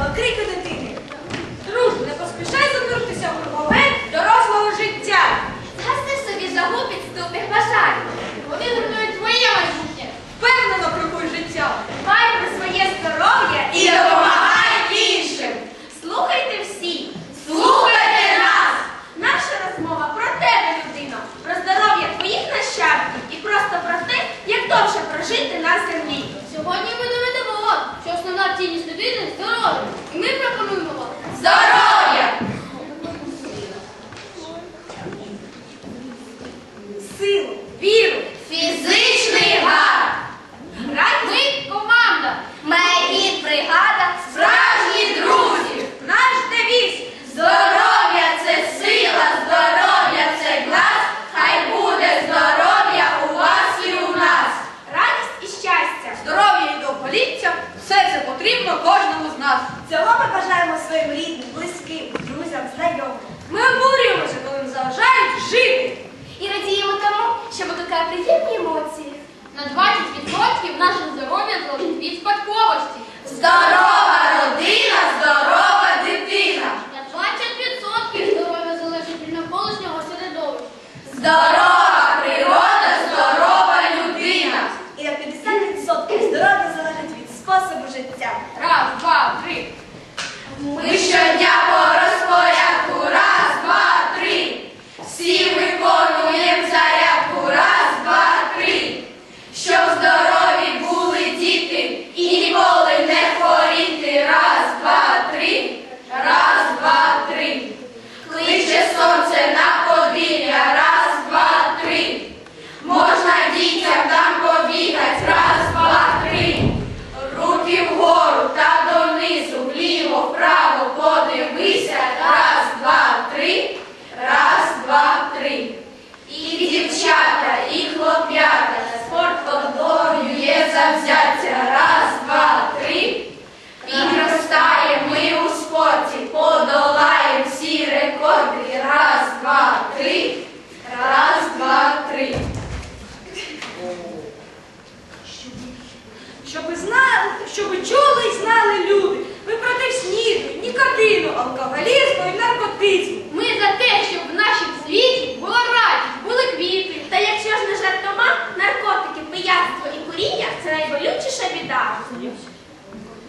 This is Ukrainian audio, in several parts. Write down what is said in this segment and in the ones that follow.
Băcăi людини здоров'я. І ми пропонуємо вам Здоров'я! Силу, віру, Фізичний гард. ми команда. Мегіт бригада. справжні друзі, наш девіз. Здоров'я це сила, здоров'я це клас, хай буде здоров'я у вас і у нас. Радість і щастя. Здоров'я і довголіття, все це потрібно кожному з нас. Цього ми бажаємо своїм рідним, близьким, друзям, знайомим. Ми обурюємося, коли нам заважають жити. І радіємо тому, що викликає приємні емоції. На 20% наше здоров'я залежить від спадковості. Здорова родина, здорова дитина. На 20% здоров'я залежить від навколишнього середовища. Здорова алкоголізму і наркотизму. Ми за те, щоб в нашому світі була радість, були квіти. Та якщо ж не жартома, наркотики, пияцтво і куріння це найболючіша біда.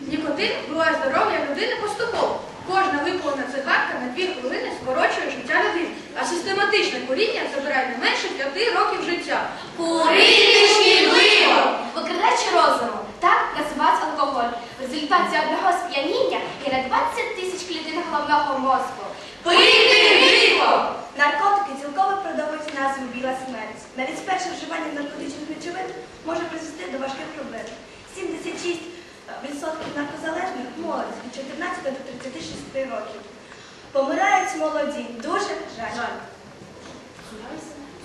Нікотин вбиває здоров'я людини поступово. Кожна випалена цигарка на дві хвилини скорочує життя людини, а систематичне куріння забирає не менше п'яти років життя. Курити шкідливо! Викрадаючи розуму, так називають алкоголь. В результаті одного сп'яніння є на 20 головного мозку. Пити гріхо! Наркотики цілково продовжують назву біла смерть. Навіть перше вживання наркотичних речовин може призвести до важких проблем. 76% наркозалежних молодь від 14 до 36 років. Помирають молоді. Дуже жаль.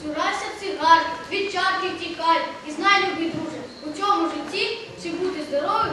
Цурайся цигарки, від чарки втікай. І знай, любий друже, у цьому житті, чи бути здоровим,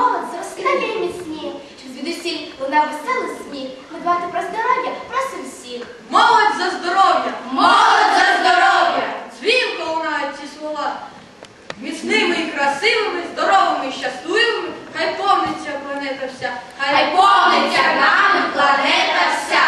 молодь зростає і міцніє, щоб звідусіль лунав веселий сміх. Ми дбати про здоров'я просим всіх. Молодь за здоров'я! Молодь за здоров'я! Дзвінко лунають ці слова. Міцними і красивими, здоровими і щасливими, хай повниться планета вся, хай повниться нами планета вся.